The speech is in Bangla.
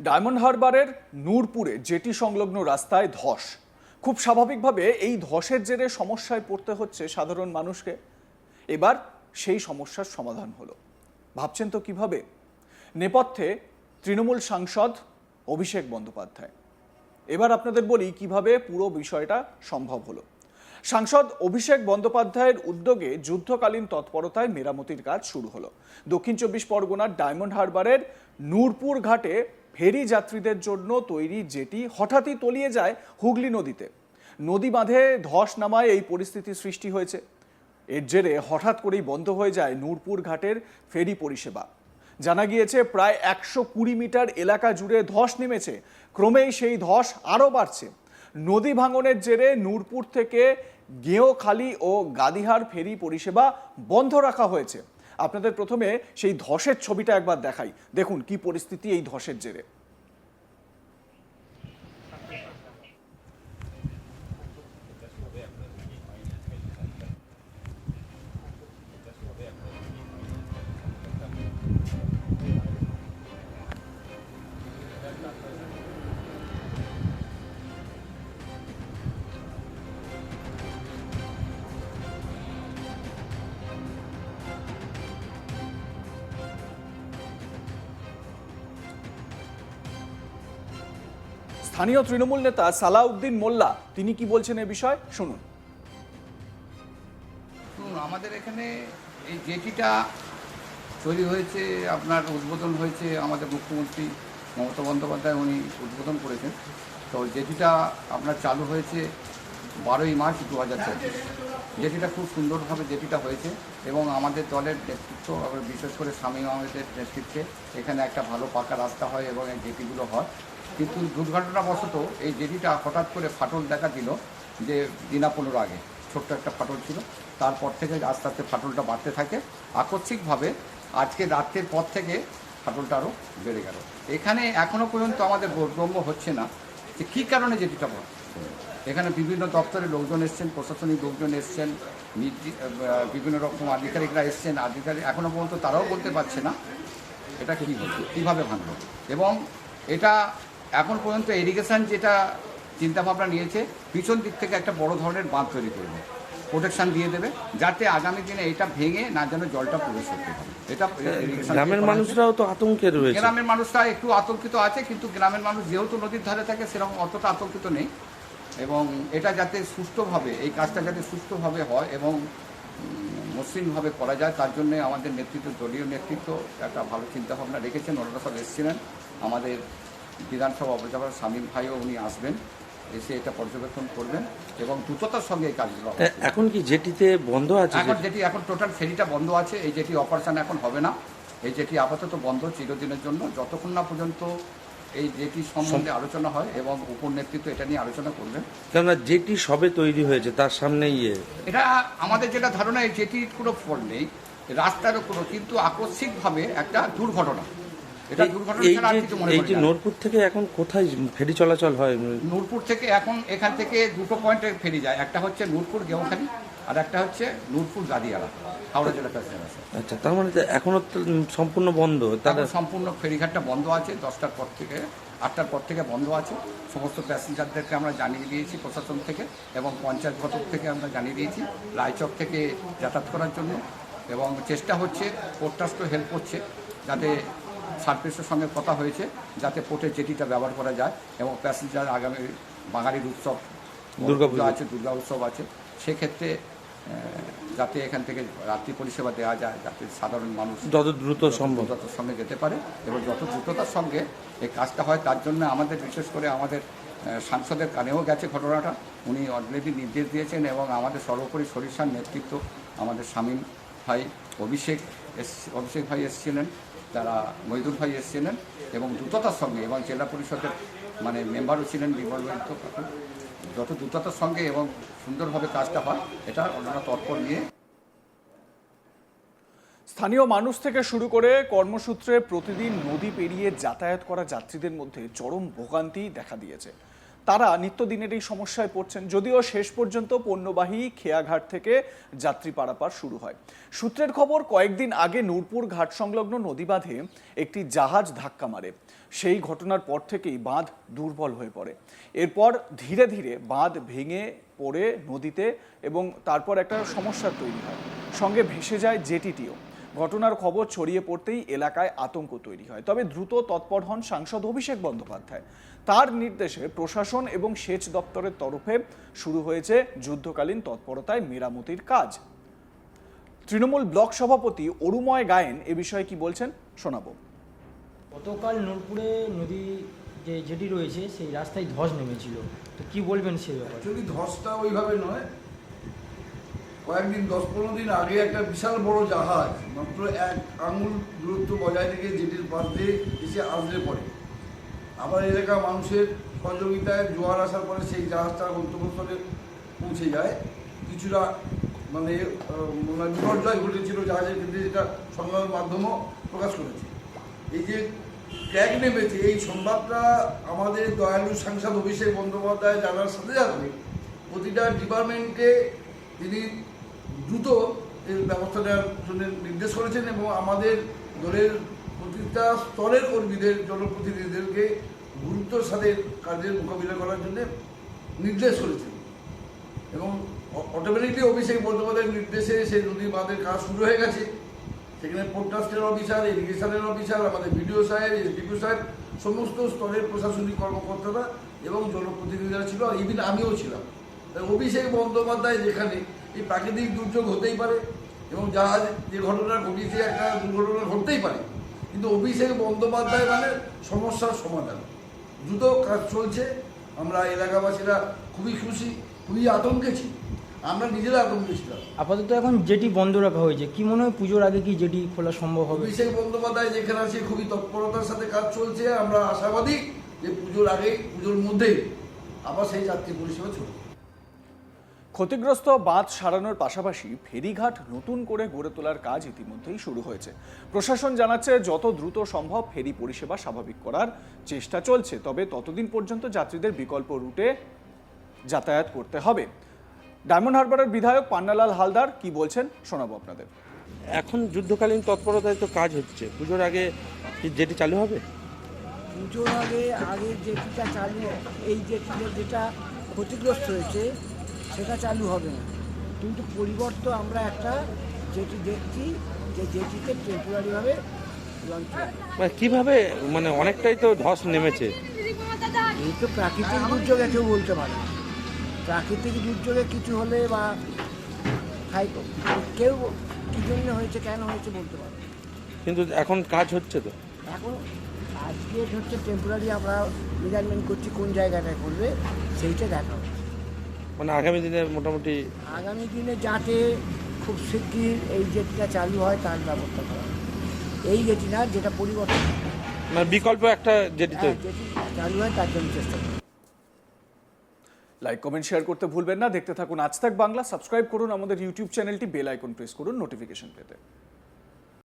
ডায়মন্ড হারবারের নূরপুরে জেটি সংলগ্ন রাস্তায় ধস। খুব স্বাভাবিকভাবে এই ধসের জেরে সমস্যায় পড়তে হচ্ছে সাধারণ মানুষকে। এবার সেই সমস্যার সমাধান হলো। ভাবছেন তো কীভাবে? নেপথ্যে তৃণমূল সাংসদ অভিষেক বন্দ্যোপাধ্যায়। এবার আপনাদের বলি কীভাবে পুরো বিষয়টা সম্ভব হলো। সাংসদ অভিষেক বন্দ্যোপাধ্যায়ের উদ্যোগে যুদ্ধকালীন তৎপরতায় মেরামতির কাজ শুরু হলো। দক্ষিণ চব্বিশ পরগনার ডায়মন্ড হারবারের নূরপুর ঘাটে ফেরি যাত্রীদের জন্য তৈরি জেটি হঠাৎই তলিয়ে যায় হুগলি নদীতে। নদী বাঁধে ধস নামায় এই পরিস্থিতি সৃষ্টি হয়েছে। এর জেরে হঠাৎ করেই বন্ধ হয়ে যায় নূরপুর ঘাটের ফেরি পরিষেবা। জানা গিয়েছে, প্রায় একশো কুড়ি মিটার এলাকা জুড়ে ধস নেমেছে। ক্রমেই সেই ধস আরও বাড়ছে। নদী ভাঙনের জেরে নূরপুর থেকে গেঁয়োখালী ও গাদিহার ফেরি পরিষেবা বন্ধ রাখা হয়েছে। আপনাদের প্রথমে সেই ধসের ছবিটা একবার দেখাই। দেখুন কি পরিস্থিতি এই ধসের জেরে। স্থানীয় তৃণমূল নেতা সালাউদ্দিন মোল্লা, তিনি কি বলছেন এ বিষয়ে? শুনুন। আমাদের এখানে এই জেটিটা তৈরি হয়েছে, আপনার উদ্বোধন হয়েছে, আমাদের মুখ্যমন্ত্রী মমতা বন্দ্যোপাধ্যায় উনি উদ্বোধন করেছেন। তো জেটিটা আপনার চালু হয়েছে বারোই মার্চ দু হাজার চব্বিশ। জেটিটা খুব সুন্দরভাবে জেটিটা হয়েছে এবং আমাদের দলের নেতৃত্ব বিশেষ করে স্বামী আহমেদের নেতৃত্বে এখানে একটা ভালো পাকা রাস্তা হয় এবং এই জেটিগুলো হয়। কিন্তু দুর্ঘটনাবশত এই জেটিটা হঠাৎ করে ফাটল দেখা দিল যে দিনা পনেরো আগে। ছোট্ট একটা ফাটল ছিল। তারপর থেকে আস্তে আস্তে ফাটলটা বাড়তে থাকে। আকস্মিকভাবে আজকে রাত্রের পর থেকে ফাটলটা আরও বেড়ে গেল। এখানে এখনও পর্যন্ত আমাদের বোধগম্য হচ্ছে না যে কী কারণে যেটিটা বল এখানে বিভিন্ন দপ্তরের লোকজন এসছেন, প্রশাসনিক লোকজন এসছেন বিভিন্ন রকম আধিকারিকরা এসছেন। আধিকারিক এখনও পর্যন্ত তারাও বলতে পারছে না এটা কী কীভাবে ভাঙলো এবং এটা এখন পর্যন্ত এরিগেশন যেটা চিন্তাভাবনা নিয়েছে পিছন দিক থেকে একটা বড় ধরনের বাঁধ তৈরি করবে। প্রোটেকশন দিয়ে দেবে যাতে আগামী দিনে এটা ভেঙে না যেন জলটা প্রবেশ করতে পারে। এটা গ্রামের মানুষরাও তো আতঙ্কে রয়েছে। গ্রামের মানুষরা একটু আতঙ্কিত আছে কিন্তু গ্রামের মানুষ যেহেতু নদীর ধারে থাকে সেরকম অতটা আতঙ্কিত নেই। এবং এটা যাতে সুস্থভাবে এই কাজটা যাতে সুস্থভাবে হয় এবং মসৃণভাবে করা যায় তার জন্য আমাদের নেতৃত্ব দলীয় নেতৃত্ব একটা ভালো চিন্তাভাবনা রেখেছেন ওনারা সব এসেছিলেন। আমাদের বিধানসভা অবজাভার শামীম ভাইও উনি আসবেন এসে এটা পর্যবেক্ষণ করবেন এবং দ্রুততার সঙ্গে এই কাজগুলো এখন কি জেটিতে বন্ধ আছে এখন যেটি এখন টোটাল ফেরিটা বন্ধ আছে এই যেটি অপারেশন এখন হবে না। এই যেটি আপাতত বন্ধ চিরদিনের জন্য। যতক্ষণ না পর্যন্ত এই যেটি সম্বন্ধে আলোচনা হয় এবং উপর নেতৃত্ব এটা নিয়ে আলোচনা করবেন। কেননা জেটি সবে তৈরি হয়েছে তার সামনে ইয়ে। এটা আমাদের যেটা ধারণা এই জেটির কোনো ফল নেই রাস্তারও কোনো কিন্তু আকস্মিকভাবে একটা দুর্ঘটনা। এই- যে। নোরপুর থেকে এখন কোথায় ফেরি চলাচল হয়? নূরপুর থেকে এখন এখান থেকে দুটো পয়েন্টে ফেরি যায়। একটা হচ্ছে নূরপুর গেউখালি আর একটা হচ্ছে নূরপুর গাদিয়ালা হাওড়া জেলা প্যাসেঞ্জার আচ্ছা তার মানে তো এখনও তো সম্পূর্ণ বন্ধ তাহলে সম্পূর্ণ ফেরিঘাটটা বন্ধ আছে দশটার পর থেকে আটটার পর থেকে বন্ধ আছে। সমস্ত প্যাসেঞ্জারদেরকে আমরা জানিয়ে দিয়েছি প্রশাসন থেকে এবং পঞ্চায়েত ঘটক থেকে আমরা জানিয়ে দিয়েছি রায়চক থেকে যাতায়াত করার জন্য। এবং চেষ্টা হচ্ছে পোর্টাসকে হেল্প করছে যাতে সার্ভিসের সঙ্গে কথা হয়েছে যাতে পোর্টের জেটিটা ব্যবহার করা যায় এবং প্যাসেঞ্জার আগামী বাঙালির উৎসব দুর্গাপুজো। আছে দুর্গা উৎসব আছে। সেক্ষেত্রে যাতে এখান থেকে রাত্রি পরিষেবা দেওয়া যায় যাতে সাধারণ মানুষ যত দ্রুত সম্ভব। দ্রুততার সঙ্গে যেতে পারে এবং যত দ্রুততার সঙ্গে এই কাজটা হয় তার জন্য আমাদের বিশেষ করে আমাদের সাংসদের কানেও গেছে ঘটনাটা। উনি অলরেডি নির্দেশ দিয়েছেন এবং আমাদের সর্বোপরি সরিষার নেতৃত্ব আমাদের স্বামী ভাই অভিষেক এস অভিষেক ভাই এসেছিলেন। তারা মহিদুল ভাই এসেছিলেন এবং দ্রুততার সঙ্গে এবং জেলা পরিষদের মানে মেম্বারও ছিলেন বৈদ্য যত দ্রুততার সঙ্গে এবং সুন্দরভাবে কাজটা হয়, এটা ওনারা তৎপর নিয়ে। স্থানীয় মানুষ থেকে শুরু করে কর্মসূত্রে প্রতিদিন নদী পেরিয়ে যাতায়াত করা যাত্রীদের মধ্যে চরম ভোগান্তি দেখা দিয়েছে। তারা নিত্যদিনের এই সমস্যায় পড়ছেন। যদিও শেষ পর্যন্ত পণ্যবাহী খেয়াঘাট থেকে যাত্রী পারাপার শুরু হয়। সূত্রের খবর, কয়েকদিন আগে নূরপুর ঘাট সংলগ্ন নদী বাঁধে একটি জাহাজ ধাক্কা মারে। সেই ঘটনার পর থেকেই বাঁধ দুর্বল হয়ে পড়ে। এরপর ধীরে ধীরে বাঁধ ভেঙে পড়ে নদীতে এবং তারপর একটা সমস্যার তৈরি হয়। সঙ্গে ভেসে যায় জেটিটিও। ঘটনার খবর ছড়িয়ে পড়তেই এলাকায় আতঙ্ক তৈরি হয়। তবে দ্রুত তৎপর হন সাংসদ অভিষেক বন্দ্যোপাধ্যায়। তার নির্দেশে প্রশাসন এবং সেচ দপ্তরের তরফে শুরু হয়েছে যুদ্ধকালীন তৎপরতায় মেরামতির কাজ। তৃণমূল ব্লক সভাপতি অরুময় গায়েন এ বিষয়ে কি বলছেন শোনাবো। গতকাল নূরপুরে নদী যে যেটি রয়েছে সেই রাস্তায় ধস নেমেছিল। তো কি বলবেন সেই ব্যাপারে? ধসটা ওইভাবে নয় কয়েকদিন, দশ পনেরো দিন আগে একটা বিশাল বড় জাহাজ, মাত্র এক আঙুল দূরত্ব বজায় রেখে যেটির পাশ দিয়ে এসে আসলে পড়ে। আমার এলাকার মানুষের সহযোগিতায় জোয়ার আসার পরে সেই জাহাজটা গন্তব্যস্থলে পৌঁছে যায়। কিছুটা মানে মানে বিপর্যয় ঘটেছিল জাহাজের ক্ষেত্রে, যেটা সংবাদ মাধ্যমও প্রকাশ করেছে। এই যে ক্র্যাক নেমেছে, এই সংবাদটা আমাদের দয়ালু সাংসদ অভিষেক বন্দ্যোপাধ্যায় জানার সাথে সাথে প্রতিটা ডিপার্টমেন্টকে তিনি দ্রুত এর ব্যবস্থা নেওয়ার জন্য নির্দেশ করেছেন এবং আমাদের দলের প্রতিটা স্তরের কর্মীদের, জনপ্রতিনিধিদেরকে গুরুত্বর সাথে কাজের মোকাবিলা করার জন্য নির্দেশ করেছেন। এবং অটোমেটিকলি অভিষেক বন্দ্যোপাধ্যায়ের নির্দেশে সেই নদী বাঁধের কাজ শুরু হয়ে গেছে। সেখানে পোর্ট ট্রাস্টের অফিসার ইরিগেশনের অফিসার আমাদের বিডিও সাহেব এসডিপিও সাহেব, সমস্ত স্তরের প্রশাসনিক কর্মকর্তারা এবং জনপ্রতিনিধিরা ছিল। ইভিন আমিও ছিলাম। অভিষেক বন্দ্যোপাধ্যায় যেখানে এই প্রাকৃতিক দুর্যোগ হতেই পারে এবং জাহাজ যে ঘটনা ঘটিয়েছে একটা দুর্ঘটনা ঘটতেই পারে। কিন্তু অভিষেক বন্দ্যোপাধ্যায় মানে সমস্যার সমাধান। দ্রুত কাজ চলছে আমরা এলাকাবাসীরা খুবই খুশি খুবই আতঙ্কে ছি। আমরা নিজেরা আতঙ্কে ছিলাম। আপাতত এখন যেটি বন্ধ রাখা হয়েছে। কি মনে হয় পুজোর আগে কি যেটি খোলা সম্ভব হবে? অভিষেক বন্দ্যোপাধ্যায় যেখানে আছে খুবই তৎপরতার সাথে কাজ চলছে। আমরা আশাবাদী যে পুজোর আগে পুজোর মধ্যেই আবার সেই যাত্রী পরিষেবা চলবে। ক্ষতিগ্রস্ত বাঁধ সারানোর পাশাপাশি ফেরিঘাট নতুন করে গড়ে তোলার কাজ ইতিমধ্যেই শুরু হয়েছে। প্রশাসন জানাচ্ছে যত দ্রুত সম্ভব ফেরি পরিষেবা স্বাভাবিক করার চেষ্টা চলছে তবে ততদিন পর্যন্ত যাত্রীদের বিকল্প রুটে যাতায়াত করতে হবে। ডায়মন্ড হারবারের বিধায়ক পান্নালাল হালদার কি বলছেন শোনাবো আপনাদের। এখন যুদ্ধকালীন তৎপরতায় তো কাজ হচ্ছে। পুজোর আগে যেটি চালু হবে? পুজোর আগে আগে যেটিটা চালু এই যেটিতে যেটা ক্ষতিগ্রস্ত হয়েছে সেটা চালু হবে না। কিন্তু পরিবর্তন আমরা একটা যেটি দেখছি যে যেটিতে টেম্পোরারিভাবে মানে কীভাবে মানে অনেকটাই তো ধস নেমেছে। এই তো প্রাকৃতিক দুর্যোগে কেউ বলতে পারে প্রাকৃতিক দুর্যোগে কিছু হলে বা খাই কেউ কী জন্য হয়েছে কেন হয়েছে বলতে পারে কিন্তু এখন কাজ হচ্ছে তো। এখন আজকে হচ্ছে টেম্পোরারি আমরা মেজারমেন্ট করছি কোন জায়গাটায় করবে সেইটা দেখা হচ্ছে মানে আগামী দিনে মোটামুটি আগামী দিনে যাতে খুব শিগগির এই যেটিটা চালু হয় তার ব্যবস্থা করা। এই যেটি না যেটা পরিবর্তন মানে বিকল্প একটা যেটি তো হ্যাঁ, চালু হয় তার জন্য চেষ্টা করব। লাইক কমেন্ট শেয়ার করতে ভুলবেন না। দেখতে থাকুন আজ তাক বাংলা। সাবস্ক্রাইব করুন আমাদের ইউটিউব চ্যানেলটি। বেল আইকন প্রেস করুন নোটিফিকেশন পেতে।